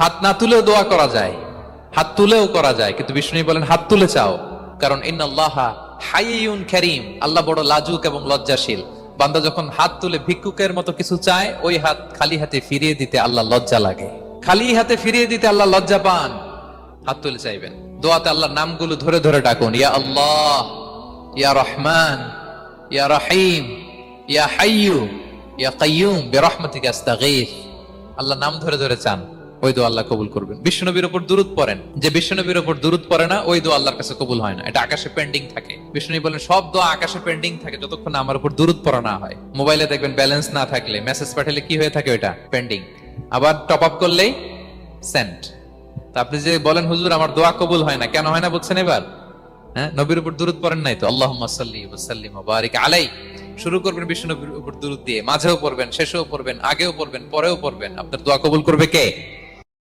হাত না তুলেও দোয়া করা যায়, হাত তুলেও করা যায়, কিন্তু বিষ্ণু বলেন, হাত তুলে চাও, কারণ ইন্নাল্লাহ হাইয়ুন কারীম, আল্লাহ বড় লাজুক এবং লজ্জাশীল। বান্দা যখন হাত তুলে ভিক্ষুকের মতো কিছু চায়, ওই হাত খালি হাতে ফিরিয়ে দিতে আল্লাহ লজ্জা লাগে। খালি হাতে ফিরিয়ে দিতে আল্লাহ লজ্জা পান। হাত তুলে চাইবেন। দোয়াতে আল্লাহর নামগুলো ধরে ধরে ডাকুন, ইয়া আল্লাহ, ইয়া রহমান, ইয়া রহিম, ইয়া হাইয়ু, ইয়া কাইয়ুম আস্তাগীথ আল্লাহ নাম ধরে ধরে চান। ওই দোয়া আল্লাহ কবুল করবেন। বিষ্ণুনবীর উপর দূরত পড়েন। যে বিষ্ণুনবীর উপর দুরুদ পড়ে না, ওই দোয়া আল্লাহর কাছে কবুল হয় না। এটা আকাশে পেন্ডিং থাকে। বিষ্ণু বলেন, সব দোয়া আকাশে পেন্ডিং থাকে, যতক্ষণ আমার উপর দুরুদ পড়া না হয়। মোবাইলে দেখবেন ব্যালেন্স না থাকলে মেসেজ পাঠালে কি হয়ে থাকে ওইটা? পেন্ডিং আবার টপ আপ করলেই সেন্ট আপনি যে বলেন, হুজুর, আমার দোয়া কবুল হয় না। কেন হয় না বলছেন এবার? হ্যাঁ নবীর উপর দূরত পড়েন নাই তো? আল্লাহ সাল্লি ওয়াসাল্লিম বারিক আলাই শুরু করবেন বিশ্ব নবীর উপর দুরুদ দিয়ে। মাঝেও পড়বেন, শেষেও পড়বেন, আগেও পড়বেন, পরেও পড়বেন। আপনার দোয়া কবুল করবে কে?